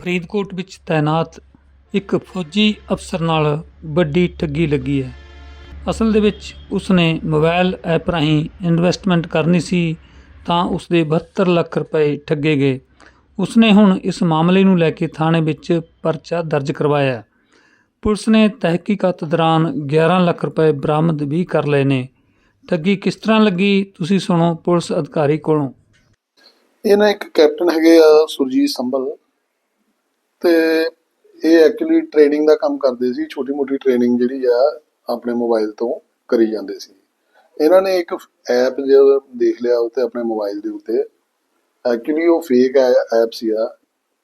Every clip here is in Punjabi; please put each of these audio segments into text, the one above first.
ਫਰੀਦਕੋਟ ਵਿੱਚ ਤਾਇਨਾਤ ਇੱਕ ਫੌਜੀ ਅਫਸਰ ਨਾਲ ਵੱਡੀ ਠੱਗੀ ਲੱਗੀ ਹੈ। ਅਸਲ ਦੇ ਵਿੱਚ ਉਸਨੇ ਮੋਬਾਈਲ ਐਪ ਰਾਹੀਂ ਇਨਵੈਸਟਮੈਂਟ ਕਰਨੀ ਸੀ ਤਾਂ ਉਸਦੇ 72 ਲੱਖ ਰੁਪਏ ਠੱਗੇ ਗਏ। ਉਸਨੇ ਹੁਣ ਇਸ ਮਾਮਲੇ ਨੂੰ ਲੈ ਕੇ ਥਾਣੇ ਵਿੱਚ ਪਰਚਾ ਦਰਜ ਕਰਵਾਇਆ ਪੁਲਿਸ ਨੇ ਤਹਿਕੀਕਾਤ ਦੌਰਾਨ 11 ਲੱਖ ਰੁਪਏ ਬਰਾਮਦ ਵੀ ਕਰ ਲਏ ਨੇ। ਠੱਗੀ ਕਿਸ ਤਰ੍ਹਾਂ ਲੱਗੀ, ਤੁਸੀਂ ਸੁਣੋ ਪੁਲਿਸ ਅਧਿਕਾਰੀ ਕੋਲੋਂ। ਇਹ ਨਾ ਇੱਕ ਕੈਪਟਨ ਹੈਗੇ ਆ ਸੁਰਜੀਤ ਸੰਭਲ। ਤੇ ਇਹ ਐਕਚੁਅਲੀ ਟ੍ਰੇਨਿੰਗ ਦਾ ਕੰਮ ਕਰਦੇ ਸੀ ਛੋਟੀ ਮੋਟੀ ਟ੍ਰੇਨਿੰਗ ਜਿਹੜੀ ਆ ਆਪਣੇ ਮੋਬਾਈਲ ਤੋਂ ਕਰੀ ਜਾਂਦੇ ਸੀ। ਇਹਨਾਂ ਨੇ ਇੱਕ ਐਪ ਜਿਹੜਾ ਦੇਖ ਲਿਆ ਉੱਤੇ ਆਪਣੇ ਮੋਬਾਈਲ ਦੇ ਉੱਤੇ। ਐਕਚੁਅਲੀ ਉਹ ਫੇਕ ਐਪ ਸੀ ਆ।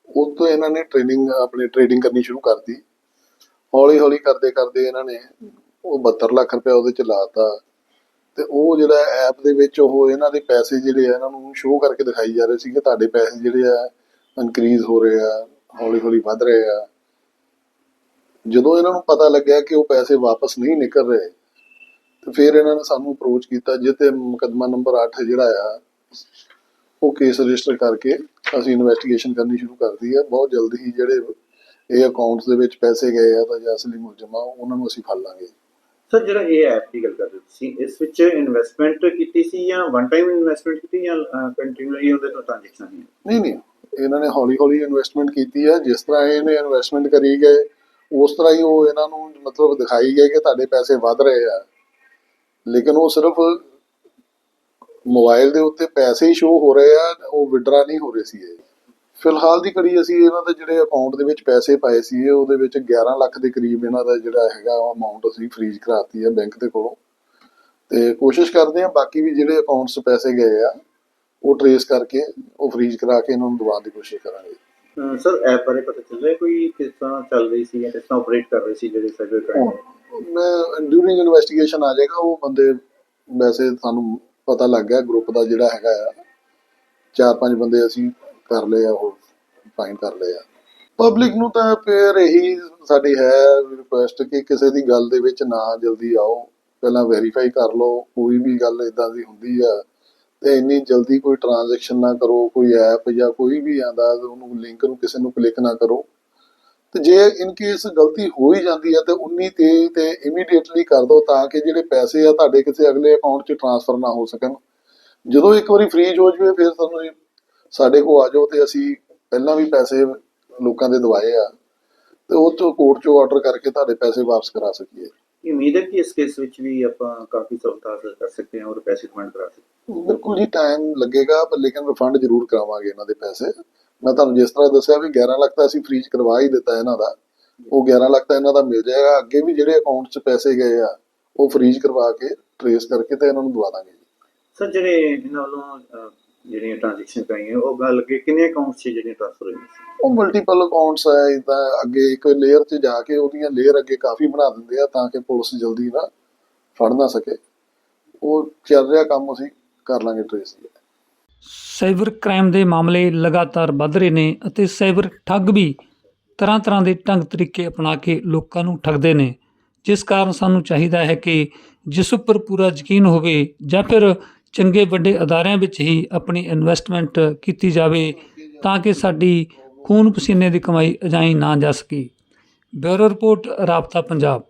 ਉਹ ਤੋਂ ਇਹਨਾਂ ਨੇ ਟ੍ਰੇਨਿੰਗ ਆਪਣੇ ਟ੍ਰੇਡਿੰਗ ਕਰਨੀ ਸ਼ੁਰੂ ਕਰਤੀ। ਹੌਲੀ ਹੌਲੀ ਕਰਦੇ ਕਰਦੇ ਇਹਨਾਂ ਨੇ ਉਹ 72 ਲੱਖ ਰੁਪਏ ਉਹਦੇ ਚ ਲਾਤਾ। ਤੇ ਉਹ ਜਿਹੜਾ ਐਪ ਦੇ ਵਿੱਚ ਉਹ ਇਹਨਾਂ ਦੇ ਪੈਸੇ ਜਿਹੜੇ ਆ, ਇਹਨਾਂ ਨੂੰ ਸ਼ੋਅ ਕਰਕੇ ਦਿਖਾਈ ਜਾ ਰਹੇ ਸੀ ਕਿ ਤੁਹਾਡੇ ਪੈਸੇ ਜਿਹੜੇ ਆ ਇਨਕਰੀਜ਼ ਹੋ ਰਹੇ ਆ। ਹੌਲੀ ਹੌਲੀ ਵੱਧ ਰਹੇ ਆ। ਜਦੋਂ ਇਹਨਾਂ ਨੂੰ ਪਤਾ ਲੱਗਿਆ ਕਿ ਉਹ ਪੈਸੇ ਵਾਪਸ ਨਹੀਂ ਨਿਕਲ ਰਹੇ ਤੇ ਫਿਰ ਇਹਨਾਂ ਨੇ ਸਾਨੂੰ ਅਪਰੋਚ ਕੀਤਾ ਜਿੱਤੇ ਮੁਕੱਦਮਾ ਨੰਬਰ 8 ਜਿਹੜਾ ਆ ਉਹ ਕੇਸ ਰਜਿਸਟਰ ਕਰਕੇ ਅਸੀਂ ਇਨਵੈਸਟੀਗੇਸ਼ਨ ਕਰਨੀ ਸ਼ੁਰੂ ਕਰਦੀ ਹੈ ਬਹੁਤ ਜਲਦੀ ਹੀ ਜਿਹੜੇ ਇਹ ਅਕਾਊਂਟਸ ਦੇ ਵਿੱਚ ਪੈਸੇ ਗਏ ਆ ਤਾਂ ਜਾਂ ਅਸਲੀ ਮੁਲਜ਼ਮ ਆ ਉਹਨਾਂ ਨੂੰ ਅਸੀਂ ਫੜ ਲਾਂਗੇ। ਸਰ ਜਿਹੜਾ ਇਹ ਐਪ ਦੀ ਗੱਲ ਕਰਦੇ ਹੋ ਤੁਸੀਂ ਇਸ ਵਿੱਚ ਇਨਵੈਸਟਮੈਂਟ ਕੀਤੀ ਸੀ ਜਾਂ ਵਨ ਟਾਈਮ ਇਨਵੈਸਟਮੈਂਟ ਕੀਤੀ ਜਾਂ ਕੰਟੀਨਿਊਲੀ ਉਹਦੇ ਤੋਂ ਟ੍ਰਾਂਜੈਕਸ਼ਨ ਨਹੀਂ ਨਹੀਂ। ਇਹਨਾਂ ਨੇ ਹੌਲੀ ਹੌਲੀ ਇਨਵੈਸਟਮੈਂਟ ਕੀਤੀ ਹੈ, ਜਿਸ ਤਰ੍ਹਾਂ ਇਹਨੇ ਇਨਵੈਸਟਮੈਂਟ ਕਰੀ ਗਏ, ਉਸ ਤਰ੍ਹਾਂ ਹੀ ਉਹ ਇਹਨਾਂ ਨੂੰ ਮਤਲਬ ਦਿਖਾਈ ਗਏ ਕਿ ਤੁਹਾਡੇ ਪੈਸੇ ਵੱਧ ਰਹੇ ਆ। ਲੇਕਿਨ ਉਹ ਸਿਰਫ ਮੋਬਾਈਲ ਦੇ ਉੱਤੇ ਪੈਸੇ ਹੀ ਸ਼ੋ ਹੋ ਰਹੇ ਆ, ਉਹ ਵਿਡਰਾ ਨਹੀਂ ਹੋ ਰਹੇ ਸੀ ਇਹ ਫਿਲਹਾਲ ਦੀ ਕੜੀ ਅਸੀਂ ਇਹਨਾਂ ਦੇ ਜਿਹੜੇ ਅਕਾਊਂਟ ਦੇ ਵਿੱਚ ਪੈਸੇ ਪਾਏ ਸੀ ਉਹਦੇ ਵਿੱਚ 11 ਲੱਖ ਦੇ ਕਰੀਬ ਇਹਨਾਂ ਦਾ ਜਿਹੜਾ ਹੈਗਾ ਅਮਾਉਂਟ ਅਸੀਂ ਫ੍ਰੀਜ਼ ਕਰਾਤੀ ਹੈ ਬੈਂਕ ਦੇ ਕੋਲੋਂ। ਤੇ ਕੋਸ਼ਿਸ਼ ਕਰਦੇ ਹਾਂ ਬਾਕੀ ਵੀ ਜਿਹੜੇ ਅਕਾਊਂਟਸ ਪੈਸੇ ਗਏ ਆ ਉਹ ਟਰੇਸ ਕਰਕੇ ਉਹ ਫ੍ਰੀਜ਼ ਕਰਾ ਕੇ ਇਹਨਾਂ ਨੂੰ ਦਵਾਉਣ ਦੀ ਕੋਸ਼ਿਸ਼ ਕਰਾਂਗੇ। ਸਰ ਐਪ ਬਾਰੇ ਪਤਾ ਚੱਲਿਆ ਕੋਈ ਕਿਸ ਤਰ੍ਹਾਂ ਚੱਲ ਰਹੀ ਸੀ ਜਾਂ ਕਿਸ ਤਰ੍ਹਾਂ ਆਪਰੇਟ ਕਰ ਰਹੀ ਸੀ ਜਿਹੜੇ ਸਾਈਬਰ ਕ੍ਰਾਈਮ ਮੈਂ ਡਿਊਰਿੰਗ ਇਨਵੈਸਟੀਗੇਸ਼ਨ ਆ ਜਾਏਗਾ ਉਹ ਬੰਦੇ ਵੈਸੇ ਸਾਨੂੰ ਪਤਾ ਲੱਗ ਗਿਆ ਗਰੁੱਪ ਦਾ ਜਿਹੜਾ ਹੈਗਾ ਆ ਚਾਰ ਪੰਜ ਬੰਦੇ ਅਸੀਂ ਕਰ ਲਏ ਆ ਉਹ ਫਾਈਨ ਕਰ ਲਏ ਆ। ਪਬਲਿਕ ਨੂੰ ਤਾਂ ਫਿਰ ਇਹੀ ਸਾਡੀ ਹੈ ਰਿਕੁਐਸਟ ਕਿ ਕਿਸੇ ਦੀ ਗੱਲ ਦੇ ਵਿੱਚ ਨਾ ਜਲਦੀ ਆਓ ਪਹਿਲਾਂ ਵੈਰੀਫਾਈ ਕਰ ਲਓ ਕੋਈ ਵੀ ਗੱਲ ਇਦਾਂ ਦੀ ਹੁੰਦੀ ਆ। ਤੇ ਇੰਨੀ ਜਲਦੀ ਕੋਈ ਟ੍ਰਾਂਜੈਕਸ਼ਨ ਨਾ ਕਰੋ, ਕੋਈ ਐਪ ਜਾਂ ਕੋਈ ਵੀ ਆਂਦਾ ਉਹਨੂੰ ਲਿੰਕ ਨੂੰ ਕਿਸੇ ਨੂੰ ਕਲਿੱਕ ਨਾ ਕਰੋ। ਤੇ ਜੇ ਇਨ ਕੇਸ ਗਲਤੀ ਹੋ ਹੀ ਜਾਂਦੀ ਹੈ ਤੇ 19 ਤੇ ਤੇ ਇਮੀਡੀਏਟਲੀ ਕਰ ਦਿਓ ਤਾਂ ਕਿ ਜਿਹੜੇ ਪੈਸੇ ਆ ਤੁਹਾਡੇ ਕਿਸੇ ਅਗਲੇ ਅਕਾਊਂਟ 'ਚ ਟ੍ਰਾਂਸਫਰ ਨਾ ਹੋ ਸਕਣ। ਜਦੋਂ ਇੱਕ ਵਾਰੀ ਫ੍ਰੀਜ ਹੋ ਜਵੇ, ਫਿਰ ਤੁਹਾਨੂੰ ਸਾਡੇ ਕੋਲ ਆ ਜਾਓ ਤੇ ਅਸੀਂ ਪਹਿਲਾਂ ਵੀ ਪੈਸੇ ਲੋਕਾਂ ਦੇ ਦਵਾਏ ਆ। ਤੇ ਉਹ ਤੋਂ ਕੋਰਟ 'ਚੋਂ ਆਰਡਰ ਕਰਕੇ ਤੁਹਾਡੇ ਪੈਸੇ ਵਾਪਸ ਕਰਾ ਸਕੀਏ। ਉਮੀਦ ਹੈ ਕਿ ਇਸ ਕੇਸ ਵਿੱਚ ਵੀ ਆਪਾਂ ਕਾਫੀ ਸਹੂਲਤ ਕਰ ਸਕਦੇ ਹਾਂ ਔਰ ਪੈਸੇ ਰਿਫੰਡ ਕਰਾ ਸਕਦੇ ਬਿਲਕੁਲ ਜੀ ਟਾਈਮ ਲੱਗੇਗਾ ਪਰ ਲੇਕਿਨ ਰਿਫੰਡ ਜ਼ਰੂਰ ਕਰਾਵਾਂਗੇ ਇਹਨਾਂ ਦੇ ਪੈਸੇ। ਮੈਂ ਤੁਹਾਨੂੰ ਜਿਸ ਤਰ੍ਹਾਂ ਦੱਸਿਆ ਵੀ 11 ਲੱਖ ਤਾਂ ਅਸੀਂ ਫ੍ਰੀਜ ਕਰਵਾ ਹੀ ਦਿੱਤਾ ਇਹਨਾਂ ਦਾ। ਉਹ 11 ਲੱਖ ਤਾਂ ਇਹਨਾਂ ਦਾ ਮਿਲ ਜਾਏਗਾ। ਅੱਗੇ ਵੀ ਜਿਹੜੇ ਅਕਾਊਂਟ 'ਚ ਪੈਸੇ ਗਏ ਆ ਉਹ ਫ੍ਰੀਜ ਕਰਵਾ ਕੇ ਟਰੇਸ ਕਰਕੇ ਤੇ ਇਹਨਾਂ ਨੂੰ ਦਵਾ ਦਾਂਗੇ ਸਰ ਜਿਹੜੇ ਇਹਨਾਂ ਵੱਲੋਂ ਜਿਹੜੀਆਂ ਟ੍ਰਾਂਜੈਕਸ਼ਨ ਕਰਾਈਆਂ ਉਹ ਗੱਲ ਅੱਗੇ ਕਿੰਨੇ ਅਕਾਊਂਟ 'ਚ ਜਿਹੜੀਆਂ ਟ੍ਰਾਂਸਫਰ ਹੋਈਆਂ ਉਹ ਮਲਟੀਪਲ ਅਕਾਊਂਟਸ ਹੈ ਇਦਾਂ ਅੱਗੇ ਇੱਕ ਲੇਅਰ 'ਚ ਜਾ ਕੇ ਉਹਦੀਆਂ ਲੇਅਰ ਅੱਗੇ ਕਾਫੀ ਬਣਾ ਦਿੰਦੇ ਆ ਤਾਂ ਕਿ ਪੁਲਿਸ ਜਲਦੀ ਨਾ ਫੜ ਨਾ ਸਕੇ। ਉਹ ਚੱਲ ਰਿਹਾ ਕੰਮ ਅਸੀਂ ਕਰ ਲਾਂਗੇ ਟਰੇਸ ਸਾਈਬਰ ਕ੍ਰਾਈਮ ਦੇ ਮਾਮਲੇ ਲਗਾਤਾਰ ਵੱਧ ਰਹੇ ਨੇ ਅਤੇ ਸਾਈਬਰ ਠੱਗ ਵੀ ਤਰ੍ਹਾਂ ਤਰ੍ਹਾਂ ਦੇ ਢੰਗ ਤਰੀਕੇ ਅਪਣਾ ਕੇ ਲੋਕਾਂ ਨੂੰ ਠੱਗਦੇ ਨੇ। ਜਿਸ ਕਾਰਨ ਸਾਨੂੰ ਚਾਹੀਦਾ ਹੈ ਕਿ ਜਿਸ ਉੱਪਰ ਪੂਰਾ ਯਕੀਨ ਹੋਵੇ ਜਾਂ ਫਿਰ ਚੰਗੇ ਵੱਡੇ ਅਦਾਰਿਆਂ ਵਿੱਚ ਹੀ ਆਪਣੀ ਇਨਵੈਸਟਮੈਂਟ ਕੀਤੀ ਜਾਵੇ ਤਾਂ ਕਿ ਸਾਡੀ ਖੂਨ ਪਸੀਨੇ ਦੀ ਕਮਾਈ ਅਜਾਈ ਨਾ ਜਾ ਸਕੀ। ਬਿਊਰੋ ਰਿਪੋਰਟ, ਰਾਬਤਾ ਪੰਜਾਬ।